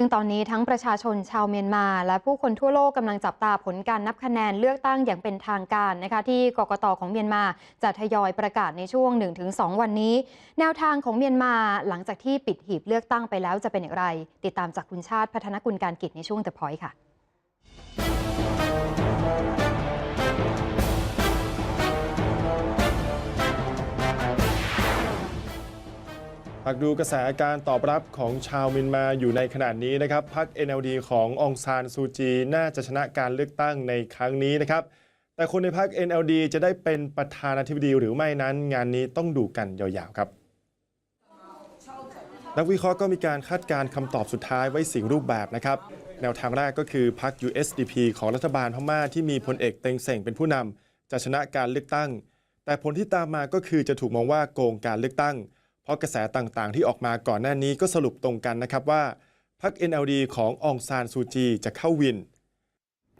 ซึ่งตอนนี้ทั้งประชาชนชาวเมียนมา และผู้คนทั่วโลกกำลังจับตาผลการนับคะแนนเลือกตั้งอย่างเป็นทางการนะคะที่กกตของเมียนมาจะทยอยประกาศในช่วง 1-2 วันนี้ แนวทางของเมียนมาหลังจากที่ปิดหีบเลือกตั้งไปแล้วจะเป็นอย่างไร ติดตามจากคุณชาติพัฒนกุลการกิจในช่วง The Point ค่ะากดูกระแสการตอบรับของชาวเมียนมาอยู่ในขณะนี้นะครับพรรค NLD ขององซานซูจี น่าจะชนะการเลือกตั้งในครั้งนี้นะครับ แต่คนในพรรค NLD จะได้เป็นประธานาธิบดีหรือไม่นั้น งานนี้ต้องดูกันยาวๆครับ นักวิเคราะห์ก็มีการคาดการณ์คำตอบสุดท้ายไว้สิ่งรูปแบบนะครับ แนวทางแรกก็คือพรรค USDP ของรัฐบาลพม่าที่มีพลเอกเต็งเส่งเป็นผู้นำจะชนะการเลือกตั้ง แต่ผลที่ตามมาก็คือจะถูกมองว่าโกงการเลือกตั้ง เพราะกระแสต่างๆ ที่ออกมาก่อนหน้านี้ก็สรุปตรงกันนะครับว่าพรรค NLD ขององซานซูจีจะเข้าวิน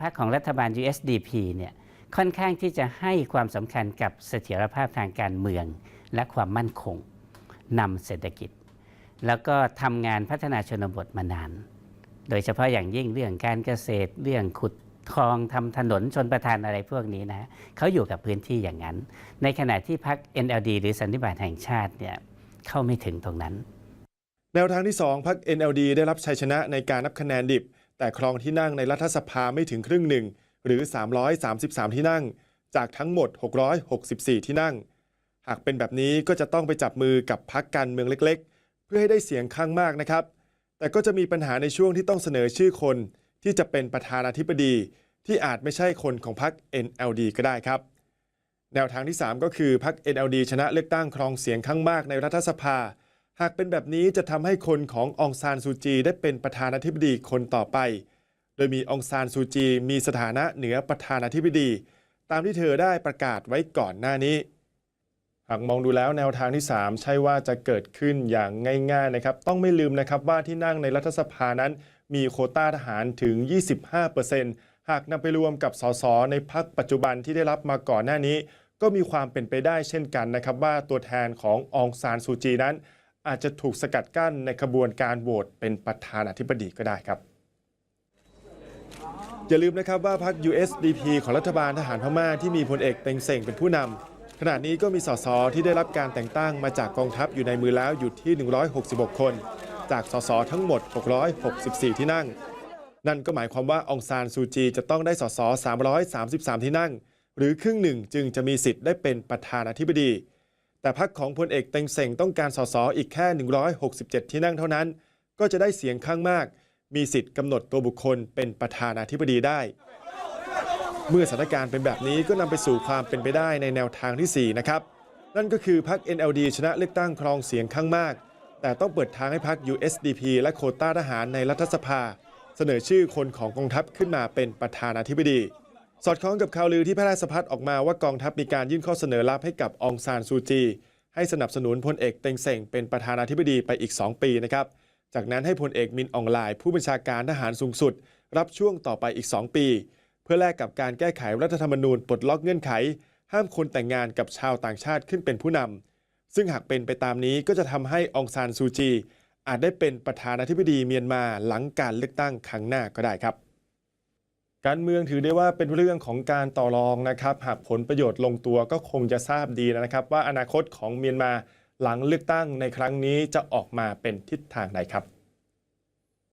พรรคของรัฐบาล USDP เนี่ยค่อนข้างที่จะให้ความสำคัญกับเสถียรภาพทางการเมือง และความมั่นคงนำเศรษฐกิจ แล้วก็ทำงานพัฒนาชนบทมานาน โดยเฉพาะอย่างยิ่งเรื่องการเกษตรเรื่องขุดคลองทำถนนชนประทานอะไรพวกนี้นะเขาอยู่กับพื้นที่อย่างนั้น ในขณะที่พรรค NLD หรือสันนิบาตแห่งชาติเนี่ย เข้าไม่ถึงตรงนั้น แนวทางที่ 2พรรค NLD ได้รับชัยชนะในการนับคะแนนดิบ แต่ครองที่นั่งในรัฐสภาไม่ถึงครึ่งหนึ่ง หรือ 333 ที่นั่ง จากทั้งหมด 664 ที่นั่ง หากเป็นแบบนี้ก็จะต้องไปจับมือกับพรรคการเมืองเล็ก ๆ เพื่อให้ได้เสียงข้างมากนะครับ แต่ก็จะมีปัญหาในช่วงที่ต้องเสนอชื่อคน ที่จะเป็นประธานาธิบดีที่อาจไม่ใช่คนของพรรค NLD ก็ได้ครับ แนวทางที่ 3 ก็คือพรรค NLD ชนะเลือกตั้งครองเสียงข้างมากในรัฐสภา หากเป็นแบบนี้จะทำให้คนขององซานซูจีได้เป็นประธานาธิบดีคนต่อไป โดยมีองซานซูจีมีสถานะเหนือประธานาธิบดี ตามที่เธอได้ประกาศไว้ก่อนหน้านี้ หากมองดูแล้วแนวทางที่ 3 ใช่ว่าจะเกิดขึ้นอย่างง่ายๆนะครับ ต้องไม่ลืมนะครับว่าที่นั่งในรัฐสภานั้น มีโคต้าทหารถึง 25% หากนำไปรวมกับสสในพรรคปัจจุบันที่ได้รับมาก่อนหน้านี้ ก็มีความเป็นไปได้เช่นกันนะครับ ว่าตัวแทนขององซานซูจีนั้น อาจจะถูกสกัดกั้นในขบวนการโหวตเป็นประธานาธิบดีก็ได้ครับอย่าลืมนะครับว่าพรรค USDP ของรัฐบาลทหารพม่าที่มีพลเอกเต็งเส่งเป็นผู้นำขณะนี้ก็มีสสที่ได้รับการแต่งตั้งมาจากกองทัพอยู่ในมือแล้วอยู่ที่ 166 คน จากสสทั้งหมด 664 ที่นั่ง นั่นก็หมายความว่าองซานซูจีจะต้องได้สส333 ที่นั่ง หรือครึ่งหนึ่งจึงจะมีสิทธิ์ได้เป็นประธานาธิบดี แต่พรรคของพลเอกเต็งเส่งต้องการสสอีกแค่ 167 ที่นั่งเท่านั้น ก็จะได้เสียงข้างมาก มีสิทธิ์กำหนดตัวบุคคลเป็นประธานาธิบดีได้ เมื่อสถานการณ์เป็นแบบนี้ก็นำไปสู่ความเป็นไปได้ในแนวทางทีสี่4 นะครับ นั่นก็คือพรรค NLD ชนะเลือกตั้งครองเสียงข้างมาก แต่ต้องเปิดทางให้พรรค USDP และโคต้าทหารในรัฐสภา เสนอชื่อคนของกองทัพขึ้นมาเป็นประธานาธิบดี สอดคล้องกับข่าวลือที่แพร่สะพัดออกมาว่ากองทัพมีการยื่นข้อเสนอลับให้กับองซานซูจี ให้สนับสนุนพลเอกเต็งเส่งเป็นประธานาธิบดีไปอีก 2 ปีนะครับจากนั้นให้พลเอกมินอองไลน์ผู้บัญชาการทหารสูงสุด รับช่วงต่อไปอีก 2 ปี เพื่อแลกกับการแก้ไขรัฐธรรมนูญปลดล็อกเงื่อนไข ห้ามคนแต่งงานกับชาวต่างชาติขึ้นเป็นผู้นำซึ่งหากเป็นไปตามนี้ก็จะทำให้องซานซูจี อาจได้เป็นประธานาธิบดีเมียนมาหลังการเลือกตั้งครั้งหน้าก็ได้ครับ การเมืองถือได้ว่าเป็นเรื่องของการต่อรองนะครับ หากผลประโยชน์ลงตัวก็คงจะทราบดีนะครับ ว่าอนาคตของเมียนมาหลังเลือกตั้งในครั้งนี้จะออกมาเป็นทิศทางใดครับ